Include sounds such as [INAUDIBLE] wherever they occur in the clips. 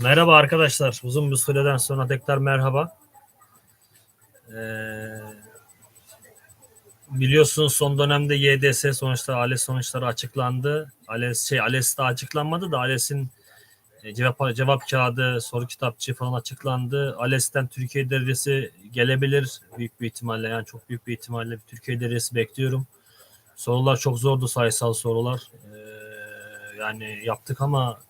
Merhaba arkadaşlar. Uzun bir süreden sonra tekrar merhaba. Ee, biliyorsunuz son dönemde YDS sonuçta ALES sonuçları açıklandı. ALES şey ALES daha açıklanmadı da ALES'in e, cevap cevap kağıdı, soru kitapçığı falan açıklandı. ALES'ten Türkiye derecesi gelebilir büyük bir ihtimalle. Yani çok büyük bir ihtimalle Türkiye derecesi bekliyorum. Sorular çok zordu sayısal sorular. Ee, yani yaptık ama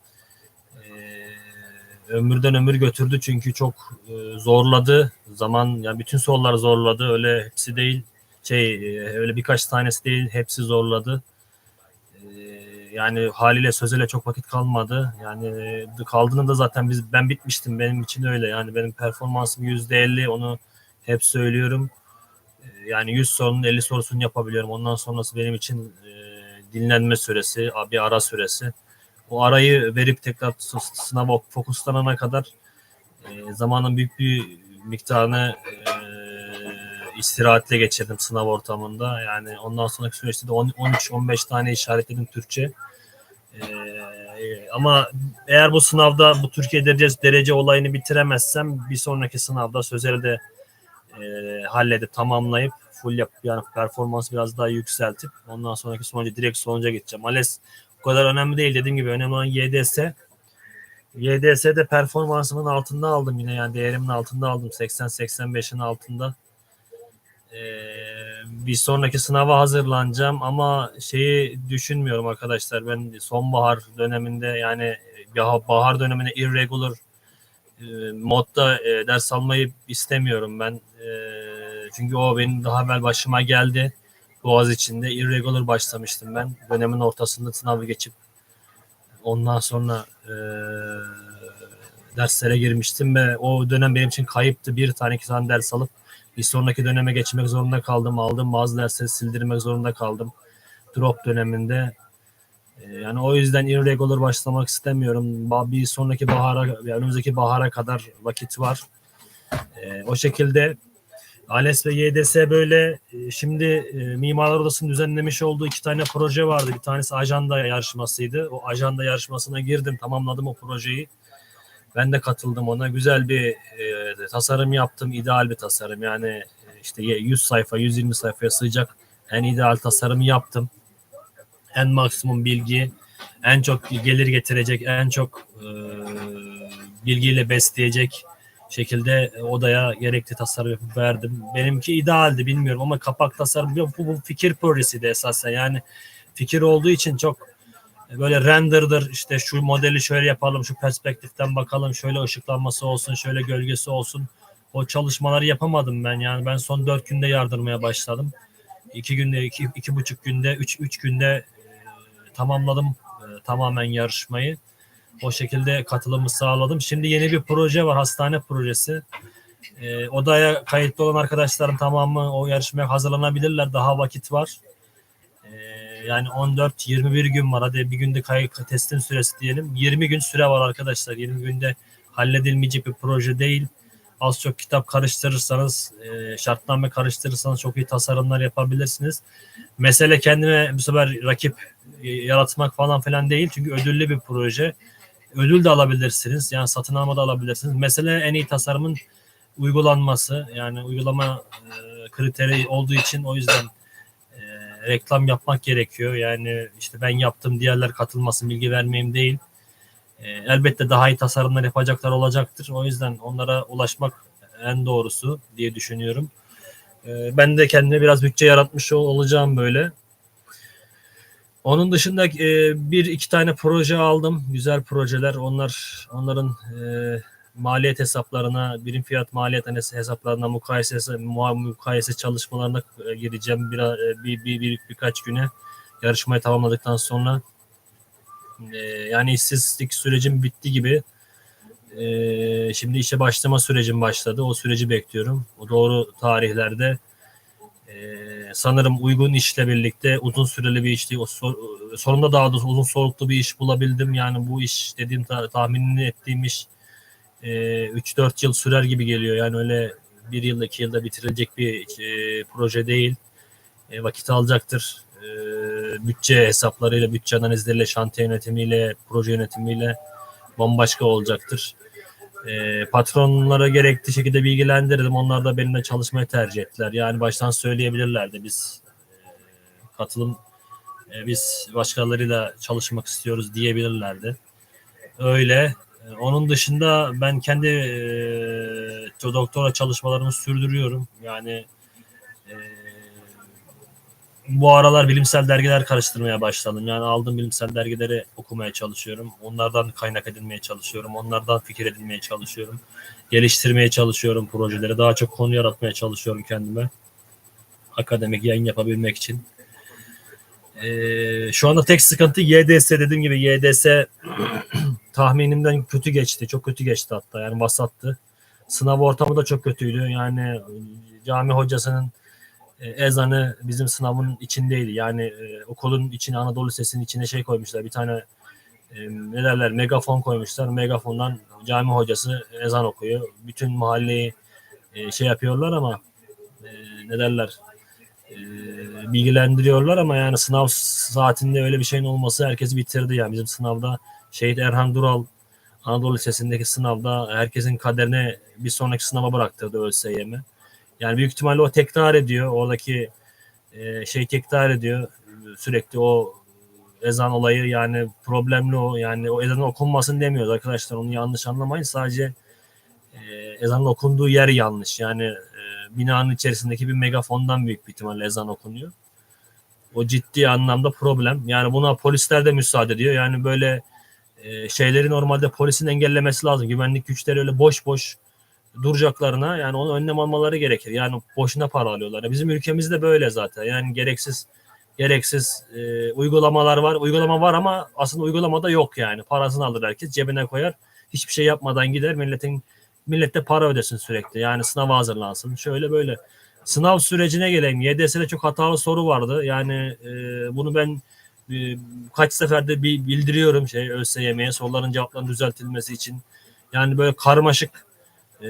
ömürden ömür götürdü çünkü çok e, zorladı. Zaman yani bütün sorular zorladı. Öyle hepsi değil. Şey e, öyle birkaç tanesi değil. Hepsi zorladı. E, yani haliyle sözele çok vakit kalmadı. Yani kaldığında da zaten biz ben bitmiştim. Benim için öyle. Yani benim performansım yüzde elli. Onu hep söylüyorum. Yani 100 sorunun 50 sorusunu yapabiliyorum. Ondan sonrası benim için e, dinlenme süresi, bir ara süresi o arayı verip tekrar sınava fokuslanana kadar e, zamanın büyük bir miktarını e, istirahatle geçirdim sınav ortamında. Yani ondan sonraki süreçte de 13-15 tane işaretledim Türkçe. E, ama eğer bu sınavda bu Türkiye derece, derece olayını bitiremezsem bir sonraki sınavda sözelde e, halledip tamamlayıp full yap yani performans biraz daha yükseltip ondan sonraki sonucu direkt sonuca geçeceğim. ALES o kadar önemli değil dediğim gibi önemli olan YDS. YDS'de performansımın altında aldım yine yani değerimin altında aldım 80-85'in altında. Ee, bir sonraki sınava hazırlanacağım ama şeyi düşünmüyorum arkadaşlar ben sonbahar döneminde yani bahar döneminde irregular e, modda e, ders almayı istemiyorum ben. E, çünkü o benim daha evvel başıma geldi. Boğaz içinde irregular başlamıştım ben. Dönemin ortasında sınavı geçip ondan sonra e, derslere girmiştim ve o dönem benim için kayıptı. Bir tane iki tane ders alıp bir sonraki döneme geçmek zorunda kaldım. Aldım bazı dersleri sildirmek zorunda kaldım. Drop döneminde. E, yani o yüzden irregular başlamak istemiyorum. Bir sonraki bahara, önümüzdeki bahara kadar vakit var. E, o şekilde ALES ve YDS böyle e, şimdi e, Mimarlar Odası'nın düzenlemiş olduğu iki tane proje vardı. Bir tanesi ajanda yarışmasıydı. O ajanda yarışmasına girdim, tamamladım o projeyi. Ben de katıldım ona. Güzel bir e, tasarım yaptım. ideal bir tasarım. Yani e, işte 100 sayfa, 120 sayfaya sığacak en ideal tasarımı yaptım. En maksimum bilgi, en çok gelir getirecek, en çok e, bilgiyle besleyecek şekilde odaya gerekli tasarım verdim. Benimki idealdi bilmiyorum ama kapak tasarım bu, bu fikir projesiydi esasen. Yani fikir olduğu için çok böyle render'dır işte şu modeli şöyle yapalım şu perspektiften bakalım şöyle ışıklanması olsun şöyle gölgesi olsun. O çalışmaları yapamadım ben. Yani ben son dört günde yardırmaya başladım. İki günde iki, iki buçuk günde üç, üç günde e, tamamladım e, tamamen yarışmayı o şekilde katılımı sağladım. Şimdi yeni bir proje var. Hastane projesi. E, odaya kayıtlı olan arkadaşların tamamı o yarışmaya hazırlanabilirler. Daha vakit var. E, yani 14-21 gün var. Hadi bir günde kayıt testin süresi diyelim. 20 gün süre var arkadaşlar. 20 günde halledilmeyecek bir proje değil. Az çok kitap karıştırırsanız, e, şartname karıştırırsanız çok iyi tasarımlar yapabilirsiniz. Mesele kendime bu sefer rakip e, yaratmak falan filan değil. Çünkü ödüllü bir proje ödül de alabilirsiniz. Yani satın alma da alabilirsiniz. Mesele en iyi tasarımın uygulanması. Yani uygulama e, kriteri olduğu için o yüzden e, reklam yapmak gerekiyor. Yani işte ben yaptım diğerler katılmasın bilgi vermeyeyim değil. E, elbette daha iyi tasarımlar yapacaklar olacaktır. O yüzden onlara ulaşmak en doğrusu diye düşünüyorum. E, ben de kendime biraz bütçe yaratmış olacağım böyle. Onun dışında e, bir iki tane proje aldım. Güzel projeler. Onlar onların e, maliyet hesaplarına, birim fiyat maliyet hesaplarına mukayese mukayese çalışmalarına e, gireceğim bir, e, bir, bir, bir birkaç güne yarışmayı tamamladıktan sonra e, yani istatistik sürecim bitti gibi. E, şimdi işe başlama sürecim başladı. O süreci bekliyorum. O doğru tarihlerde ee, sanırım uygun işle birlikte uzun süreli bir işti. O sor, sonunda daha da uzun soluklu bir iş bulabildim. Yani bu iş dediğim ta, tahminini ettiğim iş e, 3-4 yıl sürer gibi geliyor. Yani öyle bir yıl iki yılda bitirilecek bir e, proje değil. E, vakit alacaktır. E, bütçe hesaplarıyla, bütçe analizleriyle, şantiye yönetimiyle, proje yönetimiyle bambaşka olacaktır. E, patronlara gerekli şekilde bilgilendirdim. Onlar da benimle çalışmayı tercih ettiler. Yani baştan söyleyebilirlerdi. Biz e, katılım e, biz başkalarıyla çalışmak istiyoruz diyebilirlerdi. Öyle. E, Onun dışında ben kendi e, doktora çalışmalarımı sürdürüyorum. Yani e, bu aralar bilimsel dergiler karıştırmaya başladım. Yani aldığım bilimsel dergileri okumaya çalışıyorum. Onlardan kaynak edinmeye çalışıyorum. Onlardan fikir edinmeye çalışıyorum. Geliştirmeye çalışıyorum projeleri. Daha çok konu yaratmaya çalışıyorum kendime. Akademik yayın yapabilmek için. Ee, şu anda tek sıkıntı YDS dediğim gibi YDS [CLEARS THROAT] tahminimden kötü geçti. Çok kötü geçti hatta. Yani vasattı. Sınav ortamı da çok kötüydü. Yani cami hocasının e, ezanı bizim sınavın içindeydi. Yani e, okulun içine Anadolu Lisesi'nin içine şey koymuşlar. Bir tane e, ne derler megafon koymuşlar. Megafondan cami hocası ezan okuyor. Bütün mahalleyi e, şey yapıyorlar ama e, ne derler e, bilgilendiriyorlar ama yani sınav saatinde öyle bir şeyin olması herkesi bitirdi yani bizim sınavda Şehit Erhan Dural Anadolu Lisesi'ndeki sınavda herkesin kaderine bir sonraki sınava bıraktırdı ÖSYM. Yani büyük ihtimalle o tekrar ediyor. Oradaki e, şey tekrar ediyor. Sürekli o ezan olayı yani problemli o. Yani o ezanın okunmasın demiyoruz arkadaşlar. Onu yanlış anlamayın. Sadece e, ezanın okunduğu yer yanlış. Yani e, binanın içerisindeki bir megafondan büyük bir ihtimalle ezan okunuyor. O ciddi anlamda problem. Yani buna polisler de müsaade ediyor. Yani böyle e, şeyleri normalde polisin engellemesi lazım. Güvenlik güçleri öyle boş boş duracaklarına yani onu önlem almaları gerekir. Yani boşuna para alıyorlar. Bizim ülkemizde böyle zaten. Yani gereksiz gereksiz e, uygulamalar var. Uygulama var ama aslında uygulamada yok yani. Parasını alır herkes cebine koyar. Hiçbir şey yapmadan gider. Milletin millette para ödesin sürekli. Yani sınava hazırlansın. Şöyle böyle. Sınav sürecine gelelim. YDS'de çok hatalı soru vardı. Yani e, bunu ben e, kaç seferde bir bildiriyorum şey ÖSYM'ye soruların cevaplarının düzeltilmesi için. Yani böyle karmaşık e,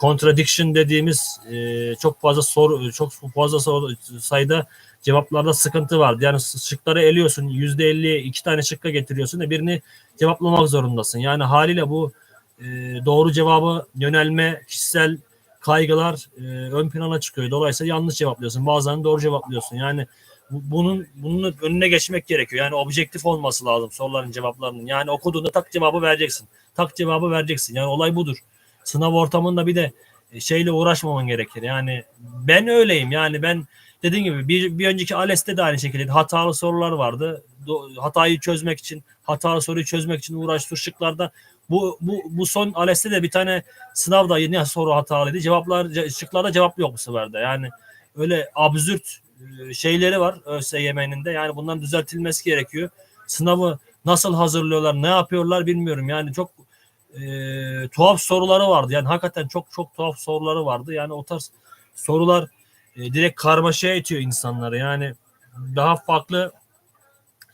contradiction dediğimiz e, çok fazla soru çok fazla soru sayıda cevaplarda sıkıntı vardı. Yani şıkları eliyorsun yüzde elli iki tane şıkka getiriyorsun ve birini cevaplamak zorundasın. Yani haliyle bu e, doğru cevabı yönelme kişisel kaygılar e, ön plana çıkıyor. Dolayısıyla yanlış cevaplıyorsun. Bazen doğru cevaplıyorsun. Yani bu- bunun bunun önüne geçmek gerekiyor. Yani objektif olması lazım soruların cevaplarının. Yani okuduğunda tak cevabı vereceksin. Tak cevabı vereceksin. Yani olay budur. Sınav ortamında bir de e, şeyle uğraşmaman gerekir. Yani ben öyleyim. Yani ben dediğim gibi bir, bir önceki ALES'te de aynı şekilde hatalı sorular vardı. Do- hatayı çözmek için, hatalı soruyu çözmek için uğraştı şıklarda. Bu, bu, bu son ALES'te de bir tane sınavda yine soru hatalıydı. Cevaplar, ce- şıklarda cevap yok bu sefer. Yani öyle absürt e, şeyleri var ÖSYM'nin de. Yani bunların düzeltilmesi gerekiyor. Sınavı nasıl hazırlıyorlar, ne yapıyorlar bilmiyorum. Yani çok e, tuhaf soruları vardı. Yani hakikaten çok çok tuhaf soruları vardı. Yani o tarz sorular e, direkt karmaşaya itiyor insanları. Yani daha farklı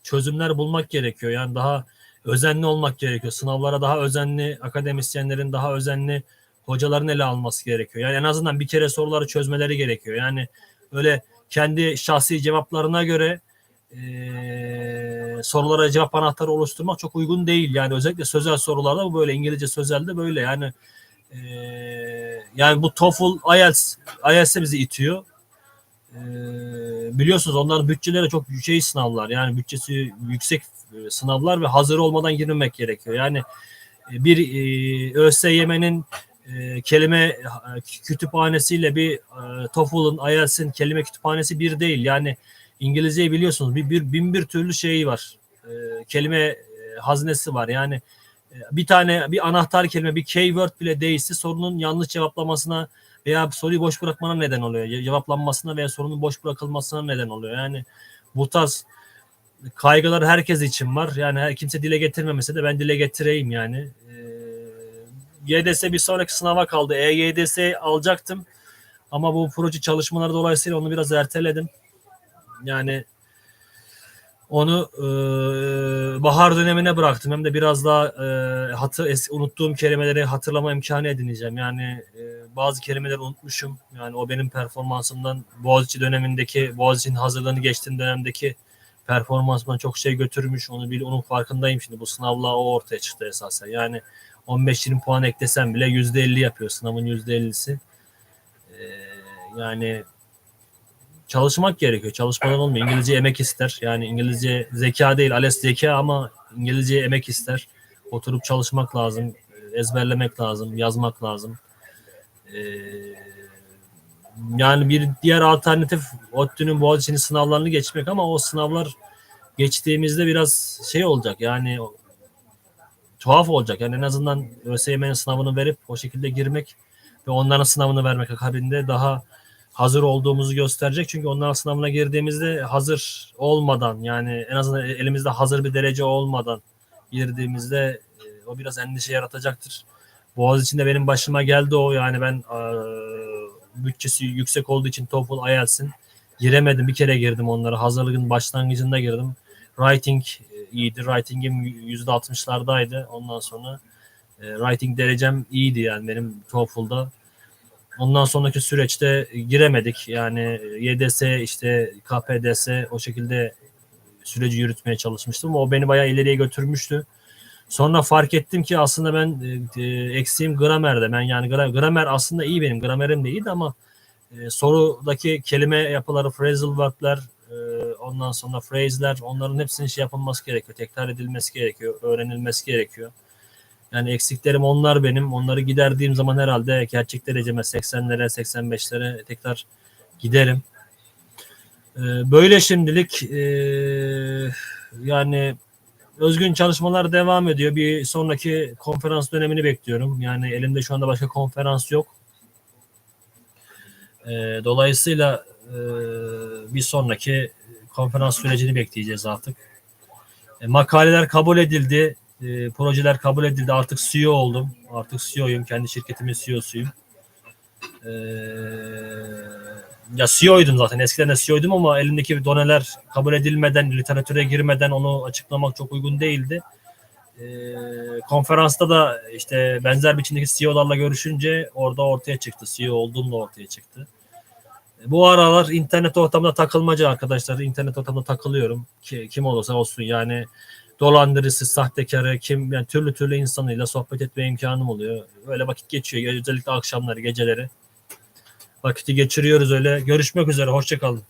çözümler bulmak gerekiyor. Yani daha özenli olmak gerekiyor. Sınavlara daha özenli, akademisyenlerin daha özenli hocaların ele alması gerekiyor. Yani en azından bir kere soruları çözmeleri gerekiyor. Yani öyle kendi şahsi cevaplarına göre sorulara cevap anahtarı oluşturmak çok uygun değil. Yani özellikle sözel sorularda bu böyle İngilizce sözelde böyle yani e, yani bu TOEFL, IELTS, IELTS de bizi itiyor. E, biliyorsunuz onların bütçeleri çok şey sınavlar. Yani bütçesi yüksek sınavlar ve hazır olmadan girmemek gerekiyor. Yani bir e, ÖSYM'nin e, kelime e, kütüphanesiyle bir e, TOEFL'ın, IELTS'in kelime kütüphanesi bir değil. Yani İngilizceyi biliyorsunuz bir, bir bin bir türlü şeyi var. E, kelime e, haznesi var. Yani e, bir tane bir anahtar kelime bir keyword bile değilse sorunun yanlış cevaplamasına veya soruyu boş bırakmana neden oluyor. Ce- Cevaplanmasına veya sorunun boş bırakılmasına neden oluyor. Yani bu tarz kaygılar herkes için var. Yani her kimse dile getirmemese de ben dile getireyim yani. Ee, YDS bir sonraki sınava kaldı. EYDS alacaktım. Ama bu proje çalışmaları dolayısıyla onu biraz erteledim. Yani onu e, bahar dönemine bıraktım. Hem de biraz daha e, hatır, es- unuttuğum kelimeleri hatırlama imkanı edineceğim. Yani e, bazı kelimeleri unutmuşum. Yani o benim performansımdan Boğaziçi dönemindeki, Boğaziçi'nin hazırlığını geçtiğim dönemdeki performansıma çok şey götürmüş. Onu bil, onun farkındayım şimdi. Bu sınavla o ortaya çıktı esasen. Yani 15-20 puan eklesem bile %50 yapıyor sınavın %50'si. Ee, yani çalışmak gerekiyor. Çalışmadan olmuyor. İngilizce emek ister. Yani İngilizce zeka değil. ALES zeka ama İngilizce emek ister. Oturup çalışmak lazım. Ezberlemek lazım. Yazmak lazım. Ee, yani bir diğer alternatif ODTÜ'nün Boğaziçi'nin sınavlarını geçmek ama o sınavlar geçtiğimizde biraz şey olacak yani tuhaf olacak. Yani en azından ÖSYM'nin sınavını verip o şekilde girmek ve onların sınavını vermek akabinde daha hazır olduğumuzu gösterecek. Çünkü onların sınavına girdiğimizde hazır olmadan yani en azından elimizde hazır bir derece olmadan girdiğimizde e, o biraz endişe yaratacaktır. Boğaz içinde benim başıma geldi o yani ben e, bütçesi yüksek olduğu için TOEFL IELTS'in giremedim. Bir kere girdim onlara. Hazırlığın başlangıcında girdim. Writing e, iyiydi. Writing'im %60'lardaydı. Ondan sonra e, writing derecem iyiydi yani benim TOEFL'da. Ondan sonraki süreçte giremedik. Yani YDS işte KPDS o şekilde süreci yürütmeye çalışmıştım. O beni bayağı ileriye götürmüştü. Sonra fark ettim ki aslında ben e, eksiğim gramerde. Ben yani gra- gramer aslında iyi benim. Gramerim de iyiydi ama e, sorudaki kelime yapıları, phrasal verb'ler, e, ondan sonra phrase'ler onların hepsinin şey yapılması gerekiyor. Tekrar edilmesi gerekiyor. Öğrenilmesi gerekiyor. Yani eksiklerim onlar benim. Onları giderdiğim zaman herhalde gerçek dereceme 80'lere, 85'lere tekrar giderim. E, böyle şimdilik e, yani özgün çalışmalar devam ediyor. Bir sonraki konferans dönemini bekliyorum. Yani elimde şu anda başka konferans yok. E, dolayısıyla bir sonraki konferans sürecini bekleyeceğiz artık. Makaleler kabul edildi. E, projeler kabul edildi. Artık CEO oldum. Artık CEO'yum. Kendi şirketimin CEO'suyum. E, ya CEO'ydum zaten. Eskiden de CEO'ydum ama elimdeki doneler kabul edilmeden, literatüre girmeden onu açıklamak çok uygun değildi. E, konferansta da işte benzer biçimdeki CEO'larla görüşünce orada ortaya çıktı. CEO olduğum da ortaya çıktı. Bu aralar internet ortamında takılmaca arkadaşlar. İnternet ortamında takılıyorum. Ki, kim olursa olsun yani dolandırıcısı, sahtekarı, kim yani türlü türlü insanıyla sohbet etme imkanım oluyor. Öyle vakit geçiyor. Özellikle akşamları, geceleri. Vakiti geçiriyoruz öyle. Görüşmek üzere. Hoşçakalın.